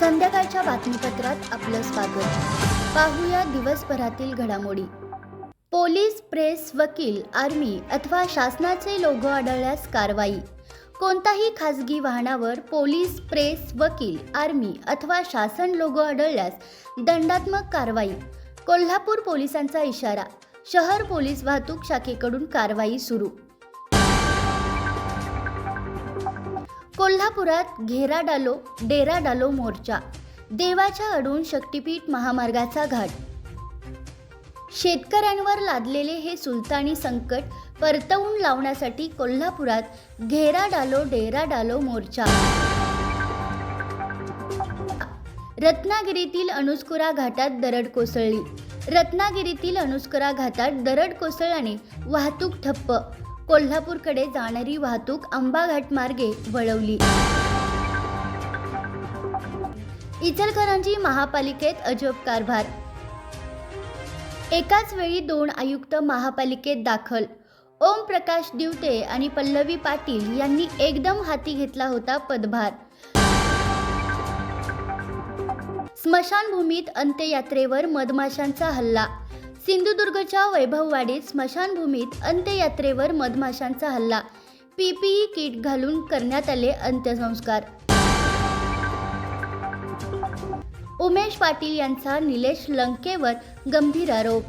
संध्याकाळच्या बातमीपत्रात आपलं स्वागत. पाहूया दिवसभरातील घडामोडी. पोलीस प्रेस वकील आर्मी अथवा शासनाचे लोगो आढळल्यास कारवाई. कोणताही खासगी वाहनावर पोलीस प्रेस वकील आर्मी अथवा शासन लोगो आढळल्यास दंडात्मक कारवाई. कोल्हापूर पोलिसांचा इशारा शहर पोलीस वाहतूक शाखेकडून कारवाई सुरू. कोल्हापुरात घेरा डालो डेरा डालो मोर्चा देवाच्या अडून शक्तीपीठ महामार्गाचा घाट. शेतकऱ्यांवर लादलेले हे सुलतानी संकट परतवून लावण्यासाठी कोल्हापुरात घेरा डालो डेरा डालो मोर्चा. रत्नागिरीतील अनुस्कुरा घाटात दरड कोसळली. रत्नागिरीतील अनुस्कुरा घाटात दरड कोसळल्याने वाहतूक ठप्प. कोल्हापूरकडे जाणारी वाहतूक आंबाघाट मार्गे वळवली. इचलकरांची महापालिकेत अजब कारभार. एकाच वेळी दोन आयुक्त महापालिकेत दाखल. ओम प्रकाश दिवते आणि पल्लवी पाटील यांनी एकदम हाती घेतला होता पदभार. स्मशानभूमीत अंत्ययात्रेवर मधमाशांचा हल्ला. सिंधुदुर्गच्या वैभववाडीत स्मशानभूमीत अंत्ययात्रेवर मधमाशांचा हल्ला. पीपीई किट घालून करण्यात आले अंत्यसंस्कार. उमेश पाटील यांचा निलेश लंकेवर गंभीर आरोप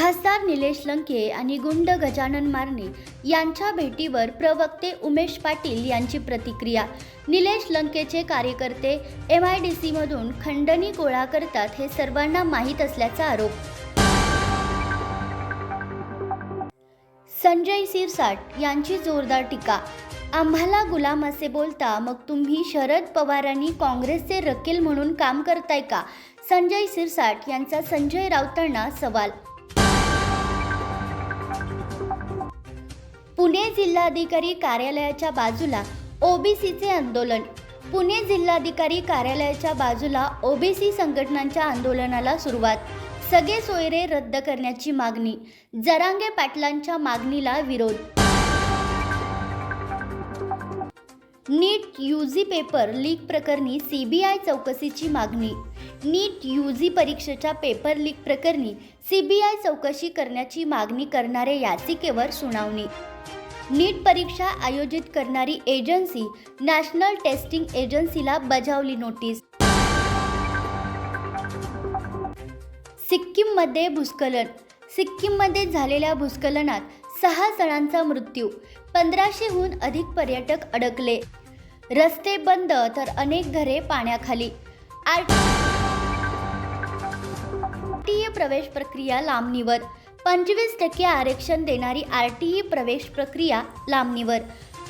खासदार निलेश लंके आणि गुंड गजानन मारणे यांच्या भेटीवर प्रवक्ते उमेश पाटील यांची प्रतिक्रिया. निलेश लंकेचे कार्यकर्ते एम आय डी सीमधून खंडणी गोळा करतात हे सर्वांना माहीत असल्याचा आरोप. संजय सिरसाट यांची जोरदार टीका. आम्हाला गुलाम असे बोलता मग तुम्ही शरद पवारांनी काँग्रेसचे रकील म्हणून काम करताय का? संजय सिरसाट यांचा संजय राऊतांना सवाल. पुणे जिल्हाधिकारी कार्यालयाच्या बाजूला ओबीसीचे आंदोलन. पुणे जिल्हाधिकारी कार्यालयाच्या बाजूला ओबीसी संघटनांच्या आंदोलनाला सुरुवात. सगळे सोयरे रद्द करण्याची मागणी. जरांगे पाटलांच्या मागणीला विरोध. नीट यूजी पेपर लीक प्रकरणी सी बी आय चौकशीची मागणी. नीट यूजी परीक्षेच्या पेपर लीक प्रकरणी सी बी आय चौकशी करण्याची मागणी करणाऱ्या याचिकेवर सुनावणी. नीट परीक्षा आयोजित करणारी एजन्सी नॅशनल टेस्टिंग एजन्सीला बजावली नोटीस सिक्कीममध्ये भूस्खलन. सिक्कीममध्ये झालेल्या भूस्खलनात सहा जणांचा मृत्यू पंधराशेहून अधिक पर्यटक अडकले. रस्ते बंद तर अनेक घरे पाण्याखाली. आरटीई प्रवेश प्रक्रिया लांबणीवर. पंचवीस टक्के आरक्षण देणारी आरटीई प्रवेश प्रक्रिया लांबणीवर.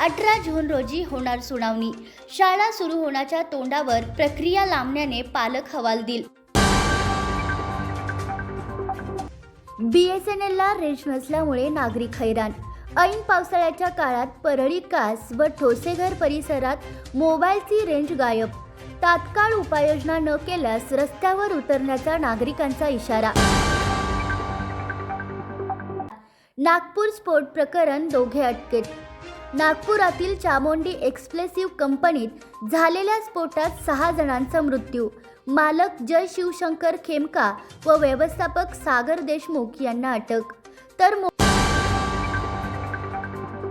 अठरा जून रोजी होणार सुनावणी. शाळा सुरू होण्याच्या तोंडावर प्रक्रिया लांबण्याने पालक हवालदिल. बी एस एन एलला रेंज नसल्यामुळे नागरिक हैराण. ऐन पावसाळ्याच्या काळात परळी कास व ठोसेघर परिसरात मोबाईलची रेंज गायब. तात्काळ उपाययोजना न केल्यास रस्त्यावर उतरण्याचा नागरिकांचा इशारा. नागपूर स्फोट प्रकरण दोघे अटकेत. नागपुरातील चामोंडी एक्सप्लेसिव्ह कंपनीत झालेल्या स्फोटात सहा जणांचा मृत्यू. मालक जय शिवशंकर खेमका व व्यवस्थापक सागर देशमुख यांना अटक. तर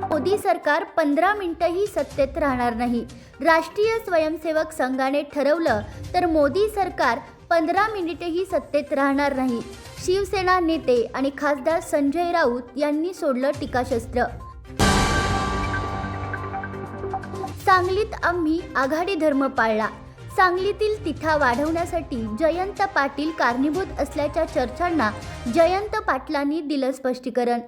मोदी सरकार पंधरा मिनिटंही सत्तेत राहणार नाही. राष्ट्रीय स्वयंसेवक संघाने ठरवलं तर मोदी सरकार पंधरा मिनिटेही सत्तेत राहणार नाही. शिवसेना नेते आणि खासदार संजय राऊत यांनी सोडलं टीकाशस्त्र. सांगलीत आम्ही आघाडी धर्म पाळला. सांगलीतील तिठा वाढवण्यासाठी जयंत पाटील कारणीभूत असल्याच्या चर्चांना जयंत पाटलांनी दिलं स्पष्टीकरण.